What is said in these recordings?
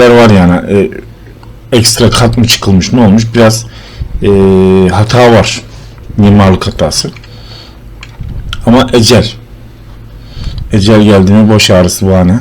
şeyler var yani. E, ekstra kat mı çıkılmış ne olmuş? Biraz e, hata var. Mimarlık hatası. Ama ecel. Ecel geldi mi boş ağrısı bahane.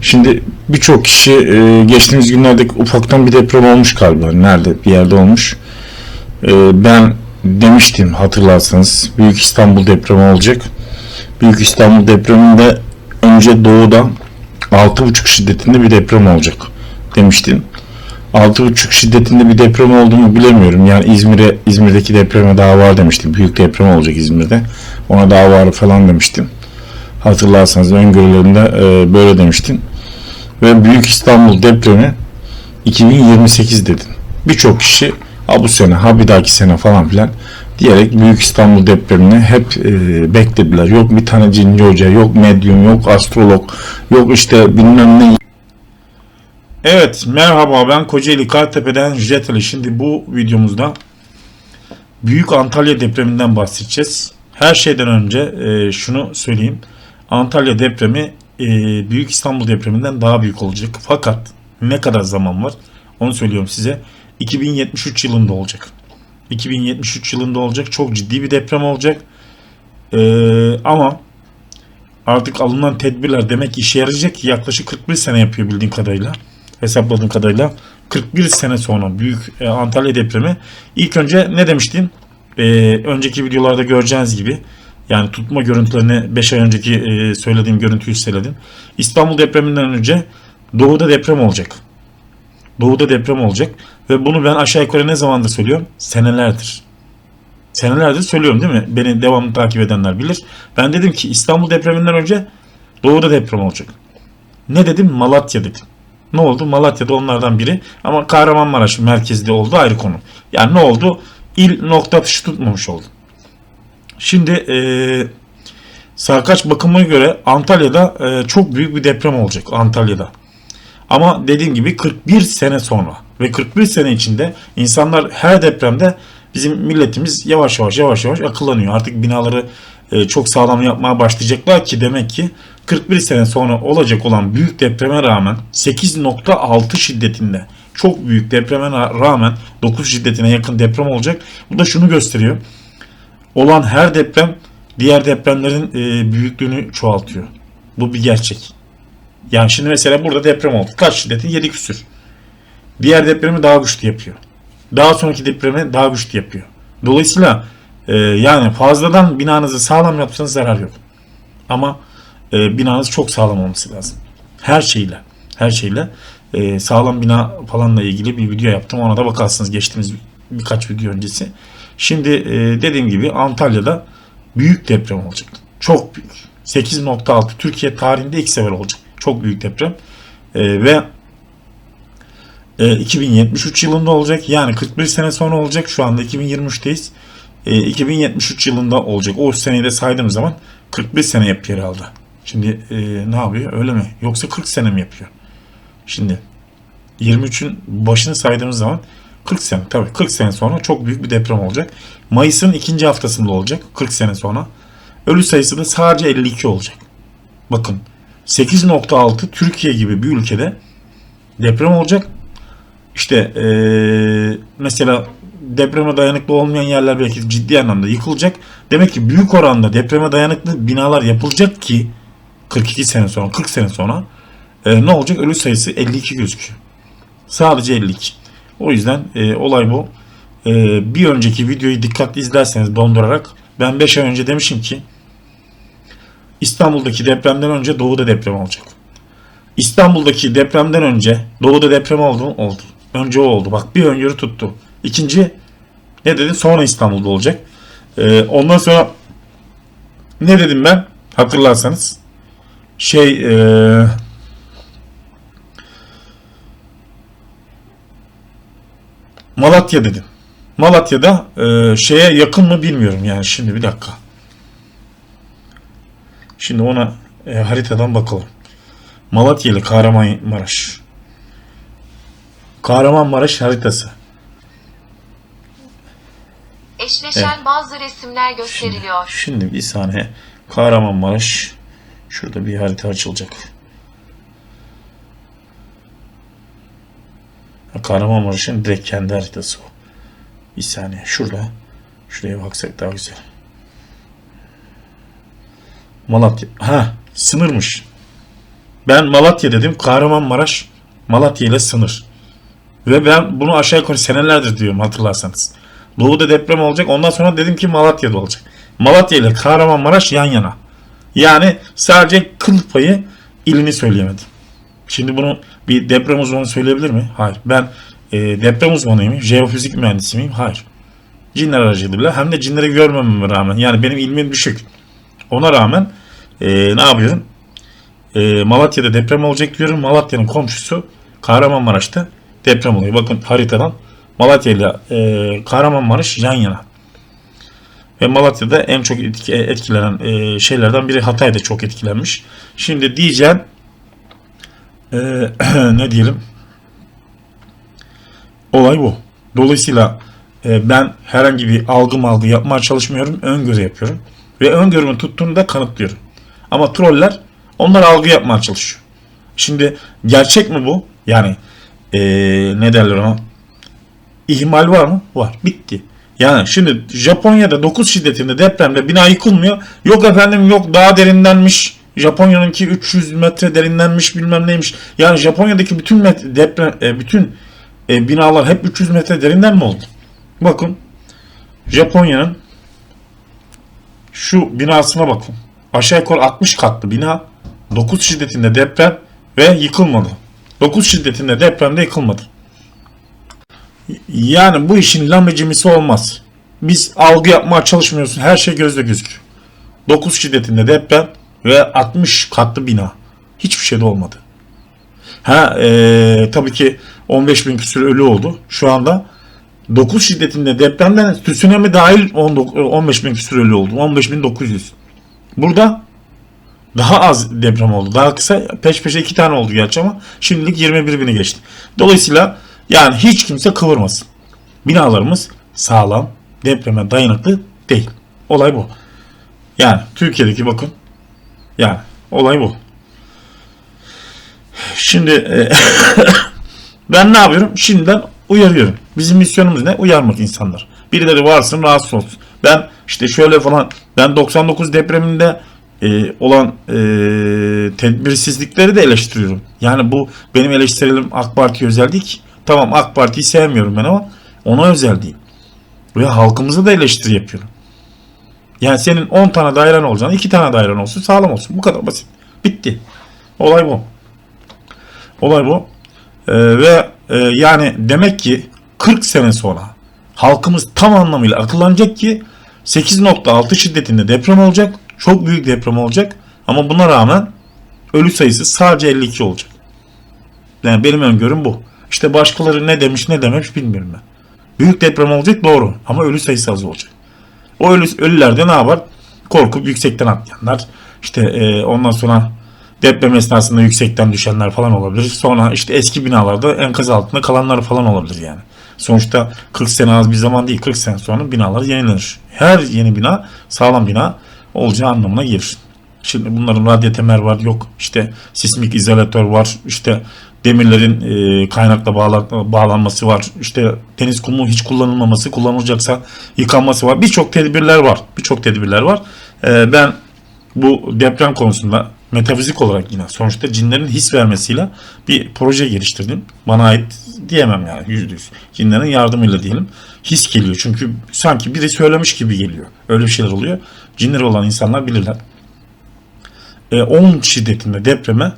Şimdi birçok kişi e, geçtiğimiz günlerde ufaktan bir deprem olmuş galiba. Nerede? Bir yerde olmuş. E, ben demiştim hatırlarsanız Büyük İstanbul depremi olacak. Büyük İstanbul depreminde önce doğuda 6.5 şiddetinde bir deprem olacak demiştim. 6.5 şiddetinde bir deprem olduğunu bilemiyorum. Yani İzmir'e İzmir'deki depreme daha var demiştim. Büyük deprem olacak İzmir'de. Ona daha var falan demiştim. Hatırlarsanız öngörülerimde e, böyle demiştim. Ve Büyük İstanbul depremi 2028 dedim. Birçok kişi ha bu sene ha bir dahaki sene falan filan diyerek Büyük İstanbul depremini hep e, beklediler. Yok bir tane cinci hoca, yok medyum, yok astrolog, yok işte bilmem ne. Evet merhaba ben Kocaeli Kartepe'den Jet Ali. Şimdi bu videomuzda Büyük Antalya depreminden bahsedeceğiz. Her şeyden önce e, şunu söyleyeyim. Antalya depremi e, Büyük İstanbul depreminden daha büyük olacak. Fakat ne kadar zaman var onu söylüyorum size. 2073 yılında olacak. 2073 yılında olacak. Çok ciddi bir deprem olacak. E, ama artık alınan tedbirler demek ki işe yarayacak. Yaklaşık 41 sene yapıyor bildiğim kadarıyla. Hesapladığım kadarıyla. 41 sene sonra büyük e, Antalya depremi. İlk önce ne demiştim? E, önceki videolarda göreceğiniz gibi yani tutma görüntülerini 5 ay önceki e, söylediğim görüntüyü söyledim. İstanbul depreminden önce doğuda deprem olacak. Doğuda deprem olacak. Ve bunu ben aşağı yukarı ne zamandır söylüyorum? Senelerdir. Senelerdir söylüyorum değil mi? Beni devamlı takip edenler bilir. Ben dedim ki İstanbul depreminden önce doğuda deprem olacak. Ne dedim? Malatya dedim. Ne oldu? Malatya'da onlardan biri ama Kahramanmaraş merkezde oldu ayrı konu. Yani ne oldu? İl nokta atışı tutmamış oldu. Şimdi eee Sarkaç bakımına göre Antalya'da eee, çok büyük bir deprem olacak Antalya'da. Ama dediğim gibi 41 sene sonra ve 41 sene içinde insanlar her depremde bizim milletimiz yavaş yavaş yavaş yavaş akıllanıyor. Artık binaları e, çok sağlam yapmaya başlayacaklar ki demek ki 41 sene sonra olacak olan büyük depreme rağmen 8.6 şiddetinde çok büyük depreme ra- rağmen 9 şiddetine yakın deprem olacak. Bu da şunu gösteriyor. Olan her deprem diğer depremlerin e, büyüklüğünü çoğaltıyor. Bu bir gerçek. Yani şimdi mesela burada deprem oldu. Kaç şiddeti? 7 küsür. Diğer depremi daha güçlü yapıyor. Daha sonraki depremi daha güçlü yapıyor. Dolayısıyla e, yani fazladan binanızı sağlam yapsanız zarar yok. Ama e, binanız çok sağlam olması lazım. Her şeyle. Her şeyle. E, sağlam bina falanla ilgili bir video yaptım. Ona da bakarsınız geçtiğimiz birkaç video öncesi. Şimdi e, dediğim gibi Antalya'da büyük deprem olacak. Çok büyük. 8.6 Türkiye tarihinde ilk sefer olacak. Çok büyük deprem. E, ve e, 2073 yılında olacak. Yani 41 sene sonra olacak. Şu anda 2023'teyiz. E, 2073 yılında olacak. O seneyi de saydığım zaman 41 sene yapıyor herhalde. Şimdi e, ne yapıyor? Öyle mi? Yoksa 40 sene mi yapıyor? Şimdi 23'ün başını saydığımız zaman 40 sene. Tabii 40 sene sonra çok büyük bir deprem olacak. Mayıs'ın ikinci haftasında olacak. 40 sene sonra. Ölü sayısı da sadece 52 olacak. Bakın 8.6 Türkiye gibi bir ülkede deprem olacak. İşte eee, mesela depreme dayanıklı olmayan yerler belki ciddi anlamda yıkılacak. Demek ki büyük oranda depreme dayanıklı binalar yapılacak ki 42 sene sonra 40 sene sonra e, ne olacak? Ölü sayısı 52 gözüküyor. Sadece 52. O yüzden e, olay bu. E, bir önceki videoyu dikkatli izlerseniz dondurarak ben 5 ay önce demişim ki İstanbul'daki depremden önce doğuda deprem olacak. İstanbul'daki depremden önce doğuda deprem oldu mu? Oldu. Önce o oldu. Bak bir öngörü tuttu. İkinci ne dedi? Sonra İstanbul'da olacak. Ee, ondan sonra ne dedim ben? Hatırlarsanız. Şey ee, Malatya dedim. Malatya'da ee, şeye yakın mı bilmiyorum yani. Şimdi bir dakika. Şimdi ona e, haritadan bakalım. Malatya ile Kahramanmaraş. Kahramanmaraş haritası. Eşleşen bazı resimler gösteriliyor. Şimdi bir saniye. Kahramanmaraş. Şurada bir harita açılacak. Kahramanmaraş'ın direkt kendi haritası o. Bir saniye şurada. Şuraya baksak daha güzel. Malatya. Ha sınırmış. Ben Malatya dedim. Kahramanmaraş Malatya ile sınır. Ve ben bunu aşağı yukarı senelerdir diyorum hatırlarsanız. Doğu'da deprem olacak. Ondan sonra dedim ki Malatya'da olacak. Malatya ile Kahramanmaraş yan yana. Yani sadece kıl payı ilini söyleyemedim. Şimdi bunu bir deprem uzmanı söyleyebilir mi? Hayır. Ben e, deprem uzmanıyım. Jeofizik mühendisi miyim? Hayır. Cinler aracılığıyla hem de cinleri görmememe rağmen yani benim ilmim düşük. Ona rağmen e, ne yapıyorum? E, Malatya'da deprem olacak diyorum. Malatya'nın komşusu Kahramanmaraş'ta deprem oluyor. Bakın haritadan Malatya ile e, Kahramanmaraş yan yana. Ve Malatya'da en çok etki- etkilenen e, şeylerden biri Hatay'da çok etkilenmiş. Şimdi diyeceğim e, ne diyelim olay bu. Dolayısıyla e, ben herhangi bir algı malgı yapmaya çalışmıyorum. Öngörü yapıyorum. Ve öngörümün tuttuğunu da kanıtlıyorum. Ama troller onlar algı yapmaya çalışıyor. Şimdi gerçek mi bu? Yani e, ne derler ona? İhmal var mı? Var. Bitti. Yani şimdi Japonya'da 9 şiddetinde depremde bina yıkılmıyor. Yok efendim yok daha derindenmiş. Japonya'nınki 300 metre derinlenmiş bilmem neymiş. Yani Japonya'daki bütün met- deprem e, bütün e, binalar hep 300 metre derinden mi oldu? Bakın Japonya'nın şu binasına bakın. Aşağı yukarı 60 katlı bina 9 şiddetinde deprem ve yıkılmadı. 9 şiddetinde depremde yıkılmadı. Yani bu işin lamecimisi olmaz. Biz algı yapmaya çalışmıyoruz. Her şey gözle gözüküyor. 9 şiddetinde deprem ve 60 katlı bina. Hiçbir şey de olmadı. Ha eee, tabii ki 15 bin küsur ölü oldu. Şu anda 9 şiddetinde depremden tsunami dahil 19 15 bin küsur ölü oldu. 15 bin 900. Burada daha az deprem oldu. Daha kısa peş peşe iki tane oldu gerçi ama şimdilik 21 bini geçti. Dolayısıyla yani hiç kimse kıvırmasın. Binalarımız sağlam, depreme dayanıklı değil. Olay bu. Yani Türkiye'deki bakın. Yani olay bu. Şimdi e, ben ne yapıyorum? Şimdiden uyarıyorum. Bizim misyonumuz ne? Uyarmak insanlar. Birileri varsın rahatsız olsun. Ben işte şöyle falan ben 99 depreminde e, olan e, tedbirsizlikleri de eleştiriyorum. Yani bu benim eleştirilim AK Parti özel değil ki. Tamam AK Parti'yi sevmiyorum ben ama ona özel değil. Ve halkımıza da eleştiri yapıyorum. Yani senin 10 tane dairen olacağını 2 tane dairen olsun sağlam olsun. Bu kadar basit. Bitti. Olay bu. Olay bu. Ee, ve e, yani demek ki 40 sene sonra halkımız tam anlamıyla akıllanacak ki 8.6 şiddetinde deprem olacak. Çok büyük deprem olacak. Ama buna rağmen ölü sayısı sadece 52 olacak. Yani benim öngörüm bu. İşte başkaları ne demiş ne dememiş bilmiyorum ben. Büyük deprem olacak doğru ama ölü sayısı az olacak. O ölü, ölülerde ne yapar? Korkup yüksekten atlayanlar. İşte e, ondan sonra deprem esnasında yüksekten düşenler falan olabilir. Sonra işte eski binalarda enkaz altında kalanlar falan olabilir yani. Sonuçta 40 sene az bir zaman değil. 40 sene sonra binalar yenilenir. Her yeni bina sağlam bina olacağı anlamına gelir. Şimdi bunların radyo temer var yok işte sismik izolatör var işte demirlerin e, kaynakla bağla- bağlanması var işte deniz kumu hiç kullanılmaması kullanılacaksa yıkanması var birçok tedbirler var birçok tedbirler var E, ben bu deprem konusunda metafizik olarak yine sonuçta cinlerin his vermesiyle bir proje geliştirdim. Bana ait diyemem yani yüzde yüz. Cinlerin yardımıyla diyelim. His geliyor çünkü sanki biri söylemiş gibi geliyor. Öyle bir şeyler oluyor. Cinleri olan insanlar bilirler. E, 10 şiddetinde depreme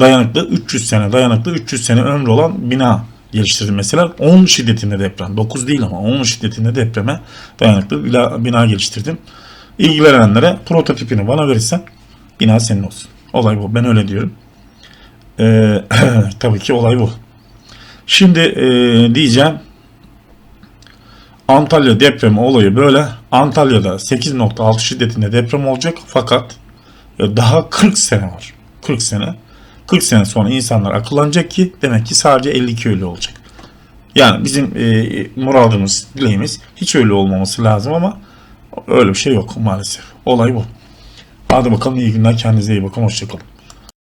dayanıklı 300 sene dayanıklı 300 sene ömrü olan bina geliştirdim mesela. 10 şiddetinde deprem. 9 değil ama 10 şiddetinde depreme dayanıklı bina geliştirdim. İlgilenenlere prototipini bana verirsen bina senin olsun. Olay bu. Ben öyle diyorum. Ee, tabii ki olay bu. Şimdi e, diyeceğim Antalya depremi olayı böyle. Antalya'da 8.6 şiddetinde deprem olacak fakat e, daha 40 sene var. 40 sene. 40 sene sonra insanlar akıllanacak ki demek ki sadece 52 ölü olacak. Yani bizim e, muradımız, dileğimiz hiç öyle olmaması lazım ama öyle bir şey yok maalesef. Olay bu. Hadi bakalım iyi günler. Kendinize iyi bakın. Hoşçakalın.